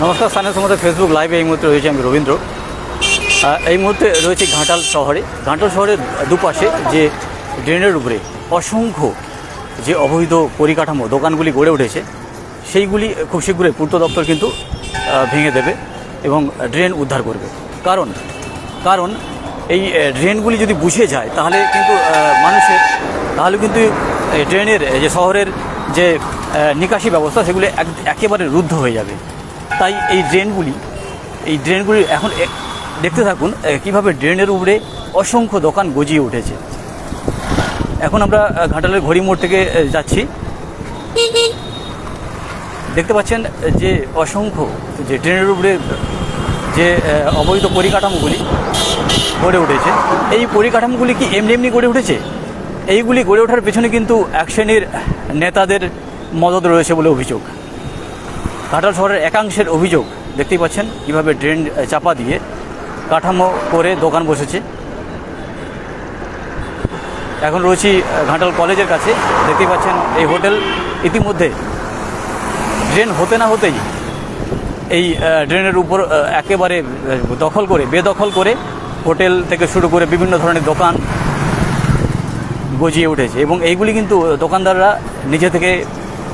নমস্কার, স্থানীয় সমাজের ফেসবুক লাইভে এই মুহূর্তে রয়েছে আমি রবীন্দ্র। এই মুহূর্তে রয়েছে ঘাটাল শহরে। ঘাটাল শহরের দুপাশে যে ড্রেনের উপরে অসংখ্য যে অবৈধ পরিকাঠামো দোকানগুলি গড়ে উঠেছে, সেইগুলি খুব শীঘ্রই পূর্ত দপ্তর কিন্তু ভেঙে দেবে এবং ড্রেন উদ্ধার করবে। কারণ কারণ এই ড্রেনগুলি যদি বুঝে যায়, তাহলে কিন্তু মানুষের, তাহলে কিন্তু ড্রেনের যে শহরের যে নিকাশি ব্যবস্থা, সেগুলি এক- একেবারে রুদ্ধ হয়ে যাবে। তাই এই ড্রেনগুলি এই ড্রেনগুলি এখন দেখতে থাকুন কীভাবে ড্রেনের উপরে অসংখ্য দোকান গজিয়ে উঠেছে। এখন আমরা ঘাটালের ঘড়ি মোড় থেকে যাচ্ছি। দেখতে পাচ্ছেন যে অসংখ্য, যে ড্রেনের উপরে, যে অবৈধ পরিকাঠামোগুলি গড়ে উঠেছে, এই পরিকাঠামোগুলি কি এমনি এমনি গড়ে উঠেছে? এইগুলি গড়ে ওঠার পেছনে কিন্তু এক শ্রেণির নেতাদের মদত রয়েছে বলে অভিযোগ। ঘাটাল শহরের একাংশের অভিযোগ, দেখতেই পাচ্ছেন কীভাবে ড্রেন চাপা দিয়ে কাঠামো করে দোকান বসেছে। এখন রয়েছি ঘাটাল কলেজের কাছে, দেখতেই পাচ্ছেন এই হোটেল ইতিমধ্যে ড্রেন হতে না হতেই এই ড্রেনের উপর একেবারে দখল করে, বেদখল করে হোটেল থেকে শুরু করে বিভিন্ন ধরনের দোকান গজিয়ে উঠেছে এবং এইগুলি কিন্তু দোকানদাররা নিজে থেকে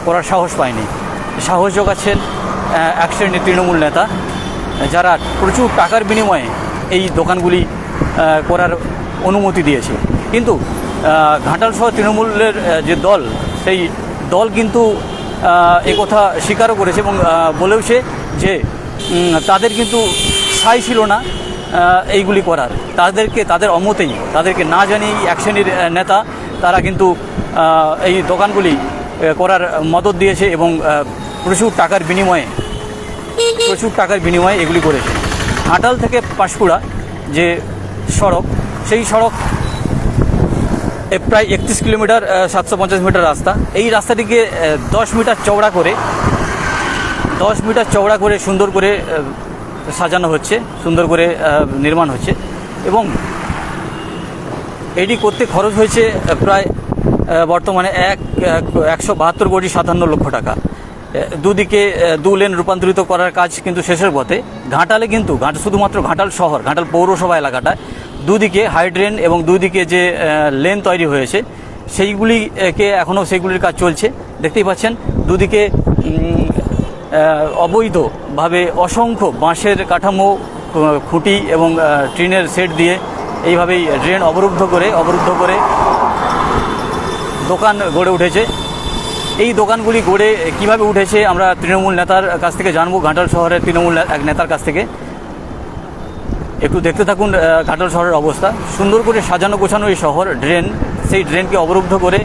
করার সাহস পায়নি। সাহস যোগাচ্ছেন এক শ্রেণির তৃণমূল নেতা যারা প্রচুর টাকার বিনিময়ে এই দোকানগুলি করার অনুমতি দিয়েছে। কিন্তু আহ, ঘাটাল সহ তৃণমূলের যে দল সেই দল কিন্তু কথা স্বীকারও করেছে এবং বলেওছে যে তাদের কিন্তু সাই ছিল না এইগুলি করার। তাদেরকে তাদের অমতেই তাদেরকে না জানিয়েই এক শ্রেণির নেতা তারা কিন্তু এই দোকানগুলি করার মদত দিয়েছে এবং প্রচুর টাকার বিনিময়ে, প্রচুর টাকার বিনিময়ে এগুলি করেছে। আটাল থেকে পাঁশকুড়া যে সড়ক, সেই সড়ক প্রায় একত্রিশ কিলোমিটার সাতশো পঞ্চাশ মিটার রাস্তা। এই রাস্তাটিকে দশ মিটার চওড়া করে, দশ মিটার চওড়া করে সুন্দর করে সাজানো হচ্ছে, সুন্দর করে নির্মাণ হচ্ছে এবং এটি করতে খরচ হয়েছে প্রায় বর্তমানে এক একশো বাহাত্তর কোটি সাতান্ন লক্ষ টাকা। দুদিকে দু লেন রূপান্তরিত করার কাজ কিন্তু শেষের পথে। ঘাটালে কিন্তু, ঘাট শুধুমাত্র ঘাটাল শহর, ঘাটাল পৌরসভা এলাকাটায় দুদিকে হাইড্রেন এবং দুদিকে যে লেন তৈরি হয়েছে সেইগুলিকে এখনও সেইগুলির কাজ চলছে। দেখতেই পাচ্ছেন, দুদিকে অবৈধভাবে অসংখ্য বাঁশের কাঠামো খুঁটি এবং ট্রেনের সেট দিয়ে এইভাবেই ড্রেন অবরুদ্ধ করে অবরুদ্ধ করে দোকান গড়ে উঠেছে। এই দোকানগুলি গড়ে কীভাবে উঠেছে আমরা তৃণমূল নেতার কাছ থেকে জানব, ঘাটাল শহরের তৃণমূল এক নেতার কাছ থেকে। একটু দেখতে থাকুন ঘাটাল শহরের অবস্থা। সুন্দর করে সাজানো গোছানো এই শহর, ড্রেন, সেই ড্রেনকে অবরুদ্ধ করে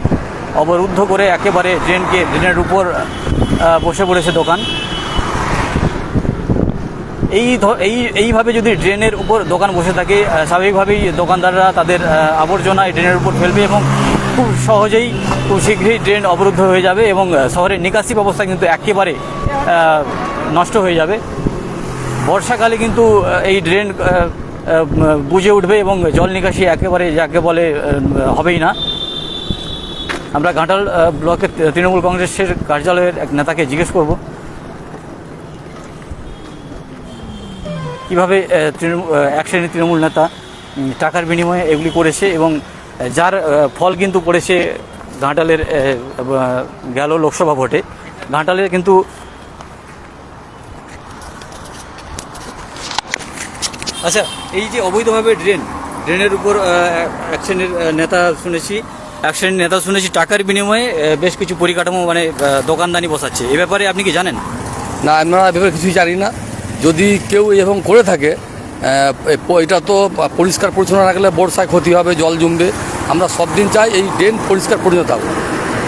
অবরুদ্ধ করে একেবারে ড্রেনকে, ড্রেনের উপর বসে পড়েছে দোকান। এই এই, এইভাবে যদি ড্রেনের উপর দোকান বসে থাকে স্বাভাবিকভাবেই দোকানদাররা তাদের আবর্জনা এই ড্রেনের উপর ফেলবে এবং খুব সহজেই খুব শীঘ্রই ড্রেন অবরুদ্ধ হয়ে যাবে এবং শহরের নিকাশি ব্যবস্থা কিন্তু একেবারে নষ্ট হয়ে যাবে। বর্ষাকালে কিন্তু এই ড্রেন বুঝে উঠবে এবং জল নিকাশি একেবারে যাকে বলে হবেই না। আমরা ঘাটাল ব্লকের তৃণমূল কংগ্রেসের কার্যালয়ের এক নেতাকে জিজ্ঞেস করব। কীভাবে তৃণমূল এক শ্রেণির তৃণমূল নেতা টাকার বিনিময়ে এগুলি করেছে এবং যার ফল কিন্তু পড়েছে ঘাটালের গেল লোকসভা ভোটে। ঘাটালের কিন্তু আচ্ছা এই যে অবৈধভাবে ড্রেন, ড্রেনের উপর এক শ্রেণির নেতা শুনেছি এক শ্রেণির নেতা শুনেছি, টাকার বিনিময়ে বেশ কিছু পরিকাঠামো মানে দোকানদানি বসাচ্ছে। এ ব্যাপারে আপনি কি জানেন? না আমরা এভাবে কিছুই জানি না। যদি কেউ এরকম করে থাকে এটা তো পরিষ্কার পরিচ্ছন্ন রাখলে বর্ষায় ক্ষতি হবে, জল জমবে। আমরা সব দিন চাই এই ড্রেন পরিষ্কার পরিচ্ছন্ন থাকুক।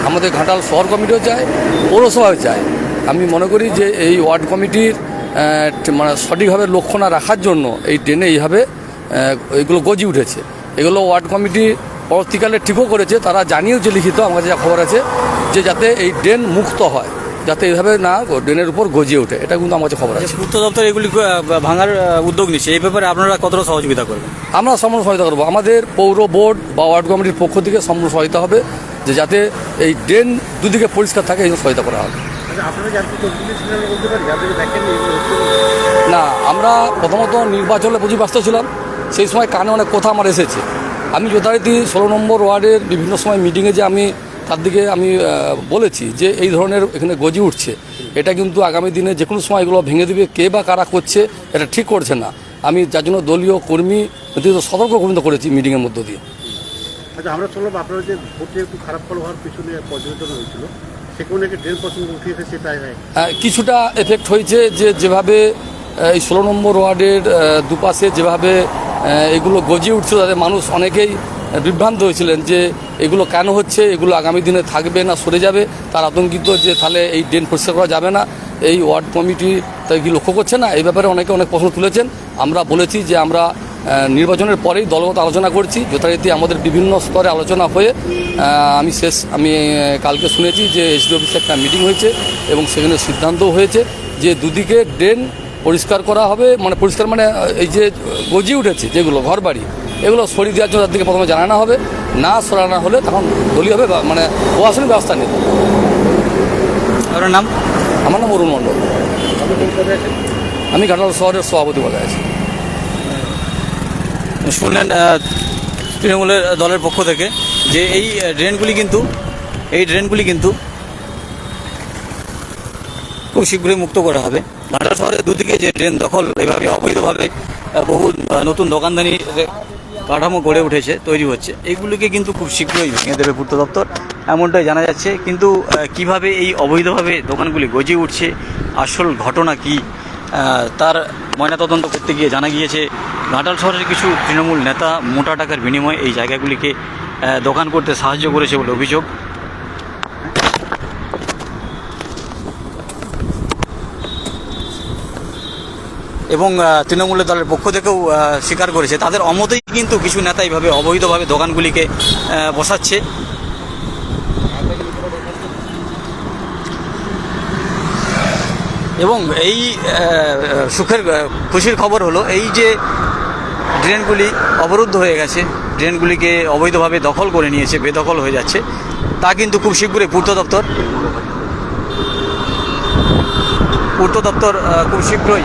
আমাদের ঘাটাল শহর কমিটিও চায়, পৌরসভাও চায়। আমি মনে করি যে এই ওয়ার্ড কমিটির মানে সঠিকভাবে লক্ষ্য না রাখার জন্য এই ড্রেনে এইভাবে এগুলো গজি উঠেছে। এগুলো ওয়ার্ড কমিটি পরবর্তীকালে ঠিকও করেছে, তারা জানিয়েওছে লিখিত, আমার কাছে যা খবর আছে, যে যাতে এই ড্রেন মুক্ত হয়। যাতে এইভাবে না ড্রেনের উপর গজিয়ে ওঠে এটা কিন্তু আমার কাছে খবর আছে। পূর্ত দপ্তর এগুলি ভাঙার উদ্যোগ নিচ্ছে এই ব্যাপারে আপনারা কতটা সহযোগিতা করবেন? আমরা সম্পূর্ণ সহায়তা করব। আমাদের পৌর বোর্ড বা ওয়ার্ড কমিটির পক্ষ থেকে সম্পূর্ণ সহায়তা হবে যে যাতে এই ড্রেন দুদিকে পরিষ্কার থাকে এই জন্য সহায়তা করা হবে। আচ্ছা না আমরা প্রথমত নির্বাচনে প্রচুর ব্যস্ত ছিলাম। সেই সময় কানে অনেক কথা আমার এসেছে। আমি যথারীতি ষোলো নম্বর ওয়ার্ডের বিভিন্ন সময় মিটিংয়ে যে আমি দিকে আমি বলেছি যে এই ধরনের এখানে গজি উঠছে। এটা কিন্তু আগামী দিনে যে কোনো সময় এগুলো ভেঙে দিবে কে বা কারা করছে এটা ঠিক করছে না। আমি যার জন্য দলীয় কর্মী নেতৃত্ব সতর্ক পর্যন্ত করেছি মিটিংয়ের মধ্য দিয়ে। আচ্ছা আমরা শুনলাম আপনারা যে ভোটে একটু খারাপ ফল হওয়ার পিছনে পর্যবেক্ষণ হয়েছিল হয়। কিছুটা এফেক্ট হয়েছে যে যেভাবে এই ষোলো নম্বর ওয়ার্ডের দুপাশে যেভাবে এগুলো গজিয়ে উঠছিল তাদের মানুষ অনেকেই বিভ্রান্ত হয়েছিলেন যে এগুলো কেন হচ্ছে, এগুলো আগামী দিনে থাকবে না, সরে যাবে। তার আতঙ্কিত যে তাহলে এই ড্রেন পরিষ্কার করা যাবে না, এই ওয়ার্ড কমিটি তাই কি লক্ষ্য করছে না? এই ব্যাপারে অনেকে অনেক প্রশ্ন তুলেছেন। আমরা বলেছি যে আমরা নির্বাচনের পরেই দলগত আলোচনা করছি। যথারীতি আমাদের বিভিন্ন স্তরে আলোচনা হয়ে আমি শেষ, আমি কালকে শুনেছি যে এসডি অফিসে একটা মিটিং হয়েছে এবং সেখানে সিদ্ধান্তও হয়েছে যে দুদিকে ড্রেন পরিষ্কার করা হবে মানে পরিষ্কার মানে এই যে গজিয়ে উঠেছে যেগুলো ঘর বাড়ি এগুলো সরিয়ে দেওয়ার জন্য তাদেরকে প্রথমে জানানো হবে। না সরানো হলে তখন দলীয়ভাবে বা- মানে প্রশাসনিক ব্যবস্থা নেবে। আপনার নাম? আমার নাম অরুণ মণ্ডল। আমি ঘাটাল শহরের সভাপতি বলে আছি। শুনলেন তৃণমূলের দলের পক্ষ থেকে যে এই ড্রেনগুলি কিন্তু এই ড্রেনগুলি কিন্তু খুব শীঘ্রই মুক্ত করা হবে। ঘাটা শহরের দুদিকে যে ড্রেন দখল এভাবে অবৈধভাবে বহু নতুন দোকানদানি কাঠামো গড়ে উঠেছে, তৈরি হচ্ছে। এইগুলিকে কিন্তু খুব শীঘ্রই ভেঙে দেবে পূর্ত দপ্তর। এমনটাই জানা যাচ্ছে। কিন্তু কীভাবে এই অবৈধভাবে দোকানগুলি গজিয়ে উঠছে, আসল ঘটনা কি তার ময়নাতদন্ত করতে গিয়ে জানা গিয়েছে, ঘাটাল শহরের কিছু তৃণমূল নেতা মোটা টাকার বিনিময়ে এই জায়গাগুলিকে দোকান করতে সাহায্য করেছে বলে অভিযোগ। এবং তৃণমূলের দলের পক্ষ থেকেও স্বীকার করেছে। তাদের অমতেই কিন্তু কিছু নেতা এইভাবে অবৈধভাবে দোকানগুলিকে বসাচ্ছে। এবং এই সুখের খুশির খবর হলো, এই যে ড্রেনগুলি অবরুদ্ধ হয়ে গেছে, ড্রেনগুলিকে অবৈধভাবে দখল করে নিয়েছে, বেদখল হয়ে যাচ্ছে, তা কিন্তু খুব শীঘ্রই পূর্ত দপ্তর পূর্ত দপ্তর খুব শীঘ্রই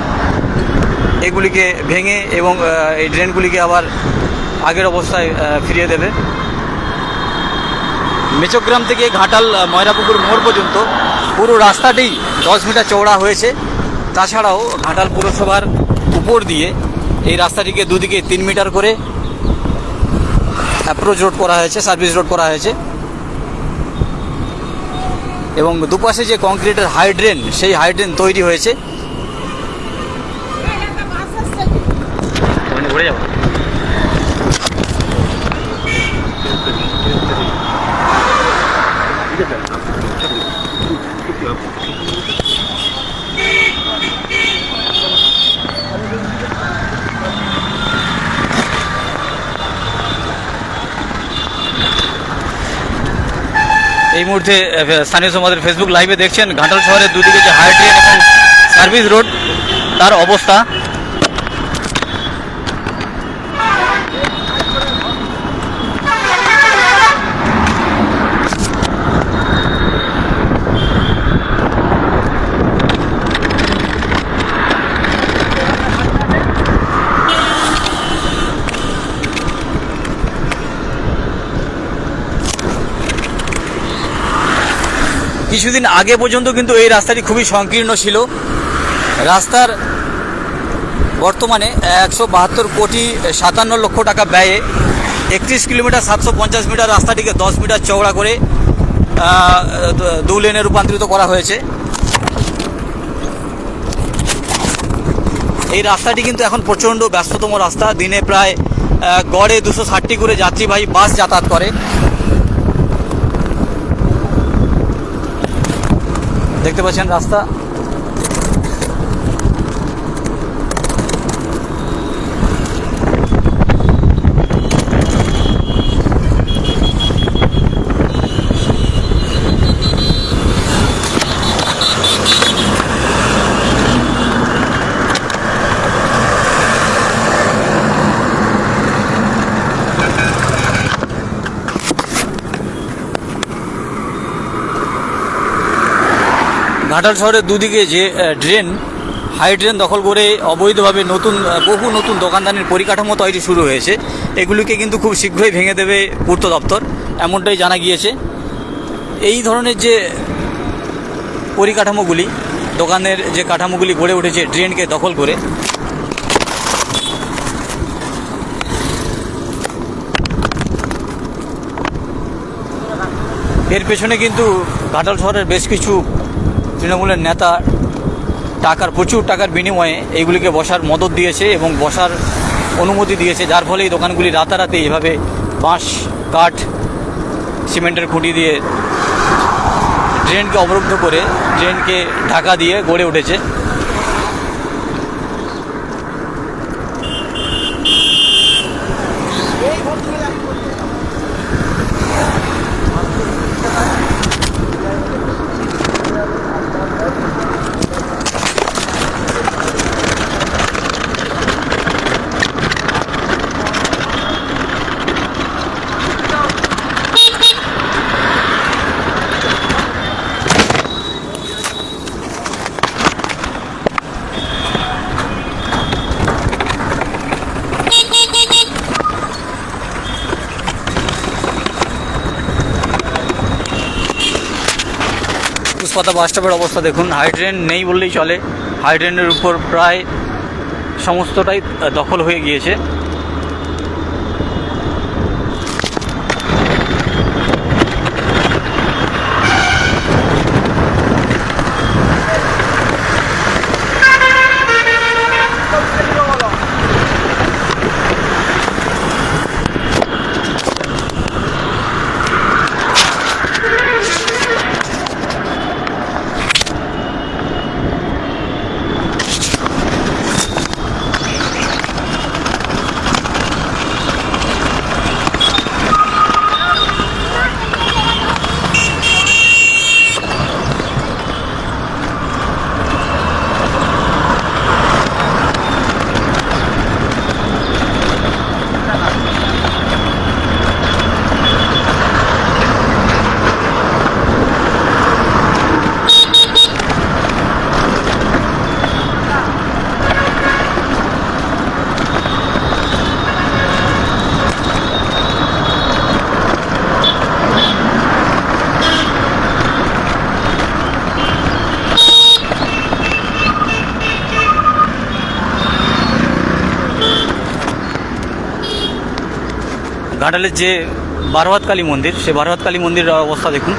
এগুলিকে ভেঙে এবং এই ড্রেনগুলিকে আবার আগের অবস্থায় ফিরিয়ে দেবে। মেচগ্রাম থেকে ঘাটাল ময়রাপুকুর মোড় পর্যন্ত পুরো রাস্তাটি দশ মিটার চওড়া হয়েছে। তাছাড়াও ঘাটাল পুরসভার উপর দিয়ে এই রাস্তাটিকে দুদিকে তিন মিটার করে অ্যাপ্রোচ রোড করা হয়েছে সার্ভিস রোড করা হয়েছে। এবং দুপাশে যে কংক্রিটের হাইড্রেন সেই হাইড্রেন তৈরি হয়েছে। ঘুরে যাব। এই মুহূর্তে স্থানীয় সমাজের ফেসবুক লাইভে দেখছেন, ঘাটাল শহরের দুদিকে যে হাই ট্রেন এবং সার্ভিস রোড তার অবস্থা। কিছুদিন আগে পর্যন্ত কিন্তু এই রাস্তাটি খুবই সংকীর্ণ ছিল। রাস্তার বর্তমানে একশো বাহাত্তর কোটি সাতান্ন লক্ষ টাকা ব্যয়ে একত্রিশ কিলোমিটার সাতশো পঞ্চাশ মিটার রাস্তাটিকে দশ মিটার চওড়া করে দু লেনে রূপান্তরিত করা হয়েছে। এই রাস্তাটি কিন্তু এখন প্রচণ্ড ব্যস্ততম রাস্তা। দিনে প্রায় গড়ে দুশো ষাটটি করে যাত্রীবাহী বাস যাতায়াত করে। দেখতে পাচ্ছেন রাস্তা। ঘাটাল শহরের দুদিকে যে ড্রেন হাই ড্রেন দখল করে অবৈধভাবে নতুন বহু নতুন দোকানদানির পরিকাঠামো তৈরি শুরু হয়েছে। এগুলিকে কিন্তু খুব শীঘ্রই ভেঙে দেবে পূর্ত দপ্তর, এমনটাই জানা গিয়েছে। এই ধরনের যে পরিকাঠামোগুলি, দোকানের যে কাঠামোগুলি গড়ে উঠেছে ড্রেনকে দখল করে, এর পেছনে কিন্তু ঘাটাল শহরের বেশ কিছু তৃণমূলের নেতা টাকার, প্রচুর টাকার বিনিময়ে এইগুলিকে বসার মদত দিয়েছে এবং বসার অনুমতি দিয়েছে। যার ফলে এই দোকানগুলি রাতারাতি এভাবে বাঁশ, কাঠ, সিমেন্টের খুঁটি দিয়ে ড্রেনকে অবরুদ্ধ করে, ড্রেনকে ঢাকা দিয়ে গড়ে উঠেছে। পুষ্পাতা বাস স্টপের অবস্থা দেখুন। হাইড্রেন নেই বললেই চলে। হাইড্রেনের উপর প্রায় সমস্তটাই দখল হয়ে গিয়েছে। ঘাটালের যে বারোয়াত কালী মন্দির সে বারোয়াত কালী মন্দিরের অবস্থা দেখুন।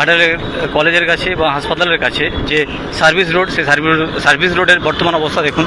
ঘাটালের কলেজের কাছে বা হাসপাতালের কাছে যে সার্ভিস রোড, সেই সার্ভিস সার্ভিস রোডের বর্তমান অবস্থা দেখুন।